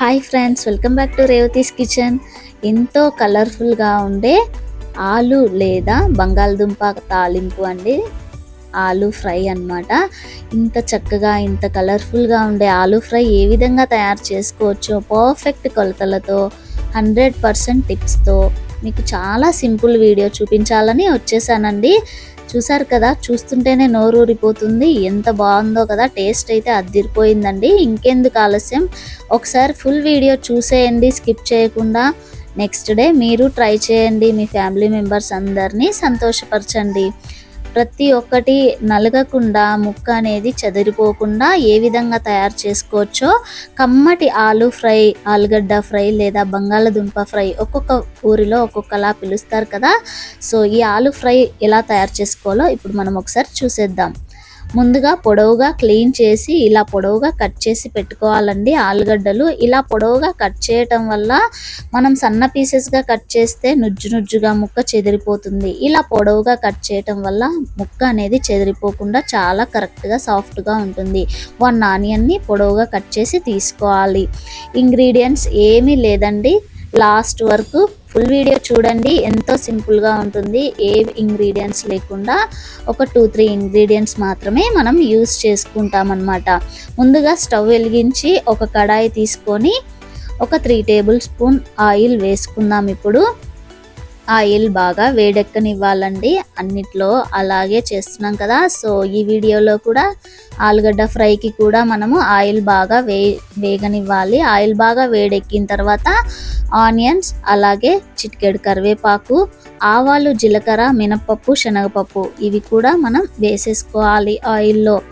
Hi friends welcome back to Revathi's kitchen ఎంతో కలర్ఫుల్గా ఉండే ఆలు లేదా బంగాళదుంప తాలింపు అండి. ఆలు ఫ్రై అన్నమాట. ఇంత చక్కగా ఇంత కలర్ఫుల్గా ఉండే ఆలు ఫ్రై ఏ విధంగా తయారు చేసుకోవచ్చో పర్ఫెక్ట్ కొలతలతో హండ్రెడ్ పర్సెంట్ టిప్స్తో మీకు చాలా సింపుల్ వీడియో చూపించాలని వచ్చేసానండి. చూసారు కదా చూస్తుంటేనే నోరూరిపోతుంది. ఎంత బాగుందో కదా టేస్ట్ అయితే అద్దిరిపోయిందండి. ఇంకెందుకు ఆలస్యం? ఒకసారి ఫుల్ వీడియో చూసేయండి స్కిప్ చేయకుండా. నెక్స్ట్ డే మీరు ట్రై చేయండి మీ ఫ్యామిలీ మెంబర్స్ అందరినీ సంతోషపరచండి. ప్రతి ఒక్కటి నలగకుండా ముక్క అనేది చెదిరిపోకుండా ఏ విధంగా తయారు చేసుకోవచ్చో కమ్మటి ఆలు ఫ్రై ఆలుగడ్డ ఫ్రై లేదా బంగాళదుంప ఫ్రై ఒక్కొక్క ఊరిలో ఒక్కొక్కలా పిలుస్తారు కదా. సో ఈ ఆలు ఫ్రై ఎలా తయారు చేసుకోవాలో ఇప్పుడు మనం ఒకసారి చూసేద్దాం. ముందుగా పొడవుగా క్లీన్ చేసి ఇలా పొడవుగా కట్ చేసి పెట్టుకోవాలండి ఆలుగడ్డలు. ఇలా పొడవుగా కట్ చేయటం వల్ల మనం సన్న పీసెస్గా కట్ చేస్తే నుజ్జు నుజ్జుగా ముక్క చెదిరిపోతుంది. ఇలా పొడవుగా కట్ చేయటం వల్ల ముక్క అనేది చెదిరిపోకుండా చాలా కరెక్ట్గా సాఫ్ట్గా ఉంటుంది. వన్ ఆనియన్ని పొడవుగా కట్ చేసి తీసుకోవాలి. ఇంగ్రీడియంట్స్ ఏమీ లేదండి. లాస్ట్ వరకు ఫుల్ వీడియో చూడండి. ఎంతో సింపుల్గా ఉంటుంది. ఏ ఇంగ్రీడియంట్స్ లేకుండా ఒక టూ త్రీ ఇంగ్రీడియంట్స్ మాత్రమే మనం యూస్ చేసుకుంటాం అన్నమాట ముందుగా స్టవ్ వెలిగించి ఒక కడాయి తీసుకొని ఒక త్రీ టేబుల్ స్పూన్ ఆయిల్ వేసుకుందాం ఇప్పుడు. ఆయిల్ బాగా వేడెక్కనివ్వాలండి. అన్నిట్లో అలాగే చేస్తున్నాం కదా. సో ఈ వీడియోలో కూడా ఆలుగడ్డ ఫ్రైకి కూడా మనము ఆయిల్ బాగా వే వేగనివ్వాలి. ఆయిల్ బాగా వేడెక్కిన తర్వాత ఆనియన్స్ అలాగే చిటికెడు కరివేపాకు ఆవాలు జీలకర్ర మినపప్పు శనగపప్పు ఇవి కూడా మనం వేసేసుకోవాలి ఆయిల్లో.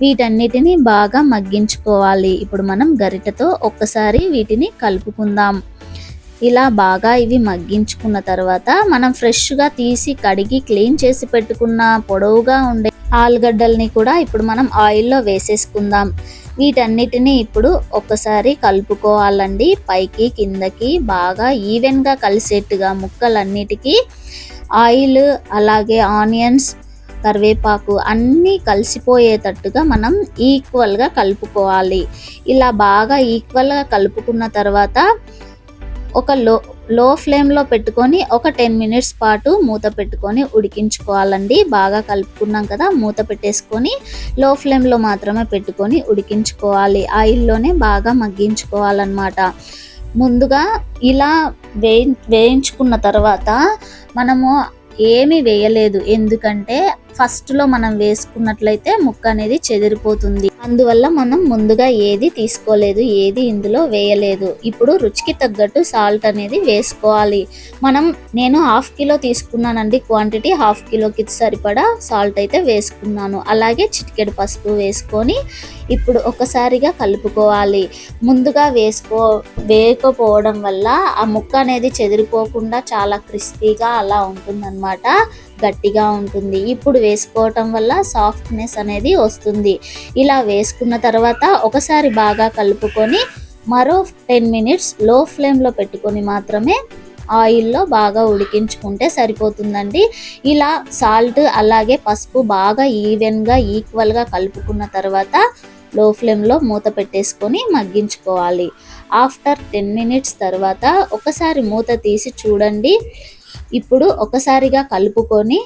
వీటన్నిటిని బాగా మగ్గించుకోవాలి. ఇప్పుడు మనం గరిటతో ఒక్కసారి వీటిని కలుపుకుందాం. ఇలా బాగా ఇవి మగ్గించుకున్న తర్వాత మనం ఫ్రెష్గా తీసి కడిగి క్లీన్ చేసి పెట్టుకున్న పొడవుగా ఉండే ఆలుగడ్డల్ని కూడా ఇప్పుడు మనం ఆయిల్లో వేసేసుకుందాం. వీటన్నిటిని ఇప్పుడు ఒక్కసారి కలుపుకోవాలండి. పైకి కిందకి బాగా ఈవెన్గా కలిసేట్టుగా ముక్కలన్నిటికీ ఆయిల్ అలాగే ఆనియన్స్ కరివేపాకు అన్నీ కలిసిపోయేటట్టుగా మనం ఈక్వల్గా కలుపుకోవాలి. ఇలా బాగా ఈక్వల్గా కలుపుకున్న తర్వాత ఒక లో లో ఫ్లేమ్లో పెట్టుకొని ఒక టెన్ మినిట్స్ పాటు మూత పెట్టుకొని ఉడికించుకోవాలండి. బాగా కలుపుకున్నాం కదా మూత పెట్టేసుకొని లో ఫ్లేమ్లో మాత్రమే పెట్టుకొని ఉడికించుకోవాలి. ఆయిల్లోనే బాగా మగ్గించుకోవాలన్నమాట. ముందుగా ఇలా వేయి వేయించుకున్న తర్వాత మనము ఏమీ వేయలేదు. ఎందుకంటే ఫస్ట్లో మనం వేసుకున్నట్లయితే ముక్క అనేది చెదిరిపోతుంది. అందువల్ల మనం ముందుగా ఏది తీసుకోలేదు ఏది ఇందులో వేయలేదు. ఇప్పుడు రుచికి తగ్గట్టు సాల్ట్ అనేది వేసుకోవాలి. మనం నేను హాఫ్ కిలో తీసుకున్నానండి క్వాంటిటీ హాఫ్ కిలోకి సరిపడా సాల్ట్ అయితే వేసుకున్నాను. అలాగే చిటికెడు పసుపు వేసుకొని ఇప్పుడు ఒకసారిగా కలుపుకోవాలి. ముందుగా వేసుకో వేయకపోవడం వల్ల ఆ ముక్క అనేది చెదిరిపోకుండా చాలా క్రిస్పీగా అలా ఉంటుందన్నమాట. గట్టిగా ఉంటుంది. ఇప్పుడు వేసుకోవటం వల్ల సాఫ్ట్నెస్ అనేది వస్తుంది. ఇలా వేసుకున్న తర్వాత ఒకసారి బాగా కలుపుకొని మరో టెన్ మినిట్స్లో ఫ్లేమ్లో పెట్టుకొని మాత్రమే ఆయిల్లో బాగా ఉడికించుకుంటే సరిపోతుందండి. ఇలా సాల్ట్ అలాగే పసుపు బాగా ఈవెన్గా ఈక్వల్గా కలుపుకున్న తర్వాత లో ఫ్లేమ్లో మూత పెట్టేసుకొని మగ్గించుకోవాలి. ఆఫ్టర్ టెన్ మినిట్స్ తర్వాత ఒకసారి మూత తీసి చూడండి. ఇప్పుడు ఒకసారిగా కలుపుకొని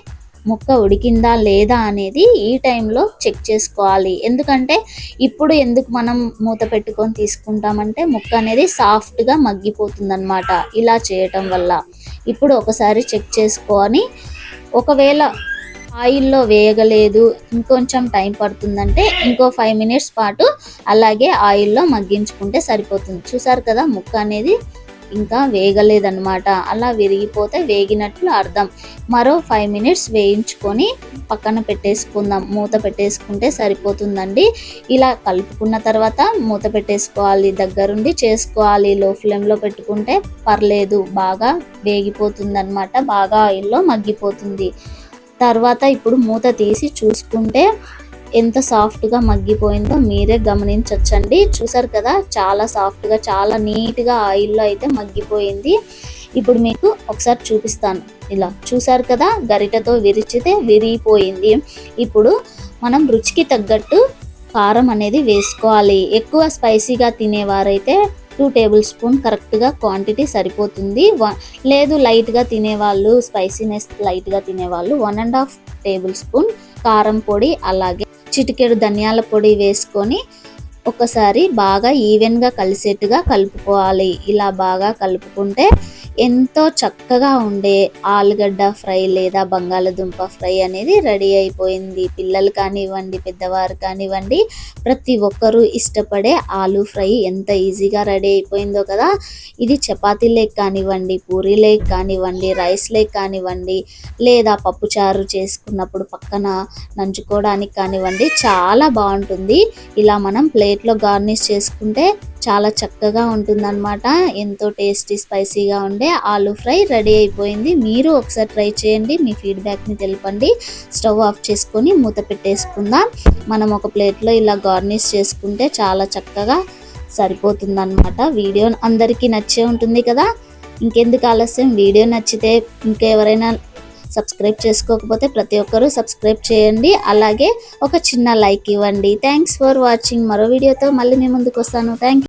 ముక్క ఉడికిందా లేదా అనేది ఈ టైంలో చెక్ చేసుకోవాలి. ఎందుకంటే ఇప్పుడు ఎందుకు మనం మూత పెట్టుకొని తీసుకుంటామంటే ముక్క అనేది సాఫ్ట్గా మగ్గిపోతుందన్నమాట ఇలా చేయటం వల్ల. ఇప్పుడు ఒకసారి చెక్ చేసుకొని ఒకవేళ ఆయిల్లో వేయగలేదు ఇంకొంచెం టైం పడుతుందంటే ఇంకో ఫైవ్ మినిట్స్ పాటు అలాగే ఆయిల్లో మగ్గించుకుంటే సరిపోతుంది. చూసారు కదా ముక్క అనేది ఇంకా వేగలేదన్నమాట. అలా విరిగిపోతే వేగినట్లు అర్థం. మరో ఫైవ్ మినిట్స్ వేయించుకొని పక్కన పెట్టేసుకుందాం. మూత పెట్టేసుకుంటే సరిపోతుందండి. ఇలా కలుపుకున్న తర్వాత మూత పెట్టేసుకోవాలి. దగ్గరుండి చేసుకోవాలి. లో ఫ్లేమ్లో పెట్టుకుంటే పర్లేదు. బాగా వేగిపోతుందన్నమాట. బాగా ఆయిల్లో మగ్గిపోతుంది. తర్వాత ఇప్పుడు మూత తీసి చూసుకుంటే ఎంత సాఫ్ట్గా మగ్గిపోయిందో మీరే గమనించవచ్చండి చూసారు కదా చాలా సాఫ్ట్గా చాలా నీట్గా ఆయిల్లో అయితే మగ్గిపోయింది. ఇప్పుడు మీకు ఒకసారి చూపిస్తాను. ఇలా చూసారు కదా గరిటతో విరిచితే విరిగిపోయింది. ఇప్పుడు మనం రుచికి తగ్గట్టు కారం అనేది వేసుకోవాలి. ఎక్కువ స్పైసీగా తినేవారైతే టూ టేబుల్ స్పూన్ కరెక్ట్గా క్వాంటిటీ సరిపోతుంది. వ- లేదు లైట్గా తినేవాళ్ళు స్పైసీనెస్ లైట్గా తినేవాళ్ళు one and half tablespoon కారం పొడి అలాగే చిటికెడు ధనియాల పొడి వేసుకొని ఒకసారి బాగా ఈవెన్గా కలిసేట్టుగా కలుపుకోవాలి. ఇలా బాగా కలుపుకుంటే ఎంతో చక్కగా ఉండే ఆలుగడ్డ ఫ్రై లేదా బంగాళదుంప ఫ్రై అనేది రెడీ అయిపోయింది. పిల్లలు కానివ్వండి పెద్దవారు కానివ్వండి ప్రతి ఒక్కరూ ఇష్టపడే ఆలు ఫ్రై ఎంత ఈజీగా రెడీ అయిపోయిందో కదా. ఇది చపాతీ లేక్ కానివ్వండి పూరీ లేక్ కానివ్వండి రైస్ లేక్ కానివ్వండి లేదా పప్పుచారు చేసుకున్నప్పుడు పక్కన నంచుకోవడానికి కానివ్వండి చాలా బాగుంటుంది. ఇలా మనం ప్లేట్లో గార్నిష్ చేసుకుంటే చాలా చక్కగా ఉంటుందన్నమాట. ఎంతో టేస్టీ స్పైసీగా ఉండే ఆలు ఫ్రై రెడీ అయిపోయింది. మీరు ఒకసారి ట్రై చేయండి మీ ఫీడ్బ్యాక్ని తెలపండి. స్టవ్ ఆఫ్ చేసుకొని మూత పెట్టేసుకుందాం. మనం ఒక ప్లేట్లో ఇలా గార్నిష్ చేసుకుంటే చాలా చక్కగా సరిపోతుందన్నమాట. వీడియో అందరికీ నచ్చే ఉంటుంది కదా. ఇంకెందుకు ఆలస్యం? వీడియో నచ్చితే ఇంకెవరైనా సబ్స్క్రైబ్ చేసుకోకపోతే ప్రతి ఒక్కరూ సబ్స్క్రైబ్ చేయండి. అలాగే ఒక చిన్న లైక్ ఇవ్వండి. థ్యాంక్స్ ఫర్ వాచింగ్ మరో వీడియోతో మళ్ళీ మీ ముందుకు వస్తాను. థ్యాంక్